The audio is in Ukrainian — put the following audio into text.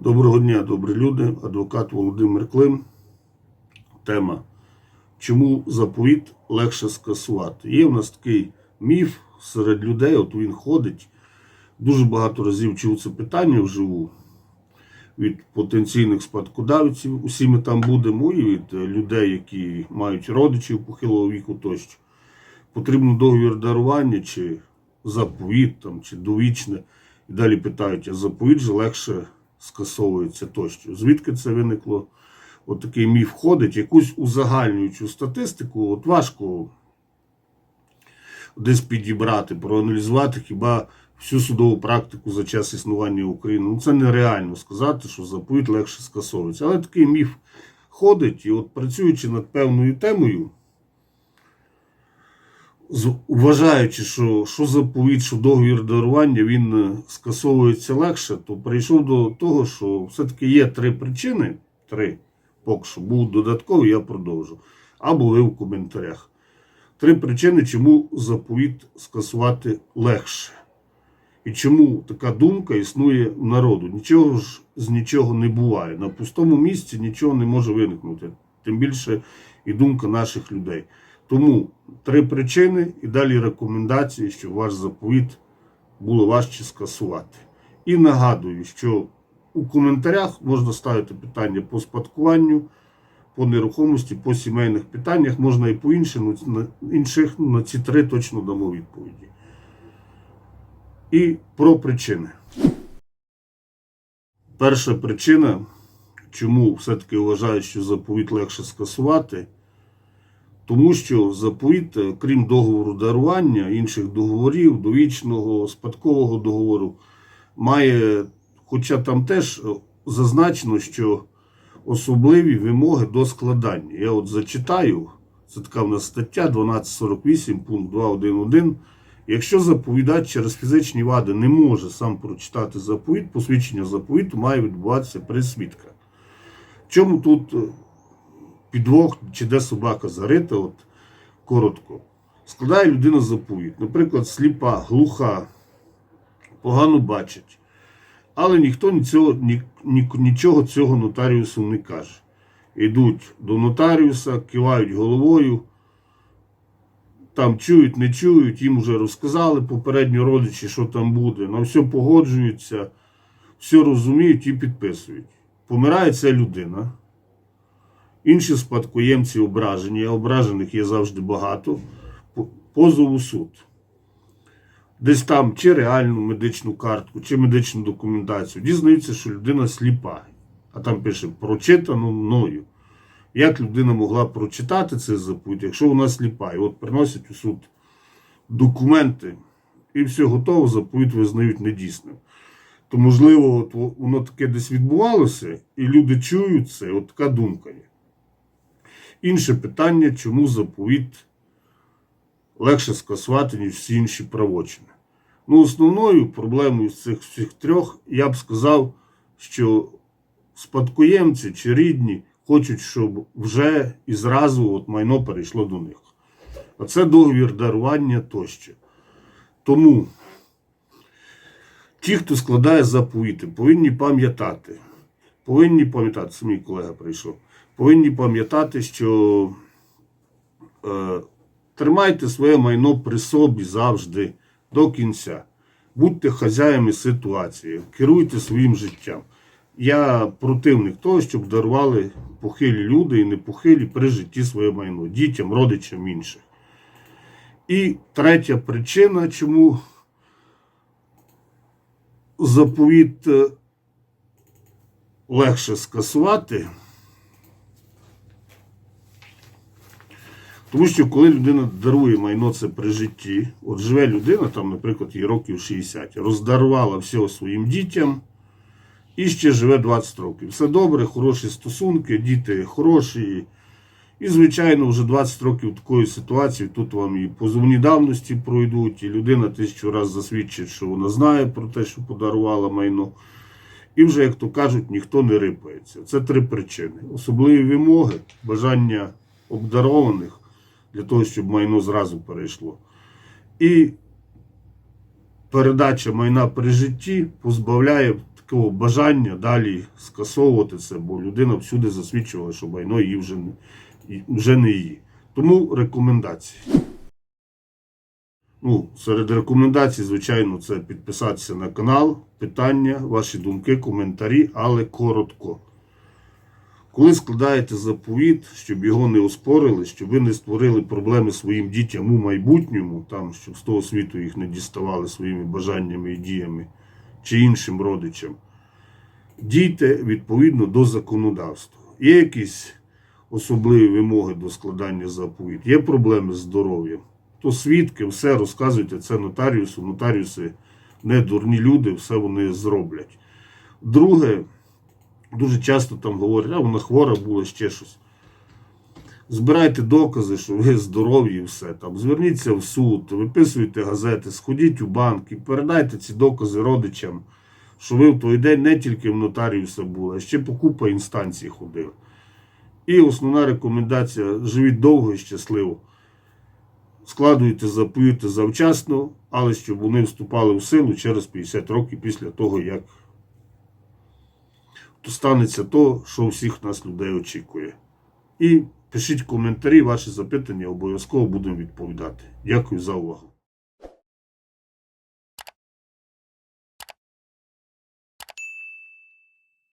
Доброго дня, добрі люди. Адвокат Володимир Клим. Тема. Чому заповіт легше скасувати? Є в нас такий міф серед людей, от він ходить. Дуже багато разів чув це питання вживу від потенційних спадкодавців. Усі ми там будемо, і від е, людей, які мають родичів похилого віку тощо. Потрібно договір дарування чи заповіт, там, чи довічне. І далі питають, а заповіт же легше скасовується тощо. Звідки це виникло? От такий міф входить, якусь узагальнюючу статистику, от важко десь підібрати, проаналізувати хіба всю судову практику за час існування України. Ну це нереально сказати, що заповіт легше скасовується. Але такий міф ходить, і от працюючи над певною темою, вважаючи, що, що заповіт, що договір дарування він е, скасовується легше, то прийшов до того, що все-таки є три причини. Три, поки що був додатковий, я продовжу. Або ви в коментарях. Три причини, чому заповіт скасувати легше. І чому така думка існує в народу? Нічого ж з нічого не буває. На пустому місці нічого не може виникнути. Тим більше і думка наших людей. Тому три причини і далі рекомендації, щоб ваш заповіт було важче скасувати. І нагадую, що у коментарях можна ставити питання по спадкуванню, по нерухомості, по сімейних питаннях, можна і по іншим, інших на ці три точно дамо відповіді. І про причини. Перша причина, чому все-таки вважаю, що заповіт легше скасувати, тому що заповіт, е, крім договору дарування, інших договорів, довічного, спадкового договору, має, хоча там теж е, зазначено, що особливі вимоги до складання. Я от зачитаю, це така в нас стаття 1248, пункт 2.1.1. Якщо заповідач через фізичні вади не може сам прочитати заповіт, посвідчення заповіту має відбуватися при свідках. Чому тут е, підвох чи де собака зарита, от коротко. Складає людина заповіт, наприклад, сліпа, глуха, погано бачить. Але ніхто нічого, ні, ні, нічого цього нотаріусу не каже. Йдуть до нотаріуса, кивають головою, там чують, не чують, їм вже розказали попередньо родичі, що там буде. На все погоджуються, все розуміють і підписують. Помирає ця людина. Інші спадкоємці ображені, а ображених є завжди багато. По- Позов у суд. Десь там чи реальну медичну картку, чи медичну документацію. Дізнаються, що людина сліпа. А там пише прочитано мною. Як людина могла прочитати цей заповідь, якщо вона сліпа? І от приносять у суд документи, і все готово, заповідь визнають недійсним. То, можливо, от воно таке десь відбувалося, і люди чують це, от така думка є. Інше питання, чому заповіт легше скасувати, ніж всі інші правочини. Ну, основною проблемою з цих всіх трьох, я б сказав, що спадкоємці чи рідні хочуть, щоб вже і зразу от майно перейшло до них. А це договір дарування тощо. Тому ті, хто складає заповіти, повинні пам'ятати, повинні пам'ятати, це мій колега прийшов, повинні пам'ятати, що е, тримайте своє майно при собі завжди до кінця. Будьте хазяями ситуації, керуйте своїм життям. Я противник того, щоб дарували похилі люди і непохилі при житті своє майно дітям, родичам інших. І третя причина, чому заповіт е, легше скасувати. Тому що коли людина дарує майно це при житті, от живе людина, там, наприклад, їй років 60, роздарувала все своїм дітям і ще живе 20 років. Все добре, хороші стосунки, діти хороші. І, звичайно, вже 20 років такої ситуації, тут вам і позовні давності пройдуть, і людина тисячу разів засвідчить, що вона знає про те, що подарувала майно. І вже, як то кажуть, ніхто не рипається. Це три причини. Особливі вимоги, бажання обдарованих для того, щоб майно зразу перейшло. І передача майна при житті позбавляє такого бажання далі скасовувати це, бо людина всюди засвідчувала, що майно її вже не, вже не її. Тому рекомендації. Ну, серед рекомендацій, звичайно, це підписатися на канал, питання, ваші думки, коментарі, але коротко. Коли складаєте заповіт, щоб його не оспорили, щоб ви не створили проблеми своїм дітям у майбутньому, там, щоб з того світу їх не діставали своїми бажаннями і діями чи іншим родичам, дійте відповідно до законодавства. Є якісь особливі вимоги до складання заповіт, є проблеми з здоров'ям, то свідки, все розказуйте це нотаріусу. Нотаріуси не дурні люди, все вони зроблять. Друге, дуже часто там говорять, а вона хвора була ще щось. Збирайте докази, що ви здорові і все. Там, зверніться в суд, виписуйте газети, сходіть у банк і передайте ці докази родичам, що ви в той день не тільки в нотаріуса були, а ще по купа інстанцій ходили. І основна рекомендація: живіть довго і щасливо. Складуйте заповіти завчасно, але щоб вони вступали в силу через 50 років після того, як то станеться то, що всіх нас людей очікує. І пишіть коментарі, ваші запитання, обов'язково будемо відповідати. Дякую за увагу.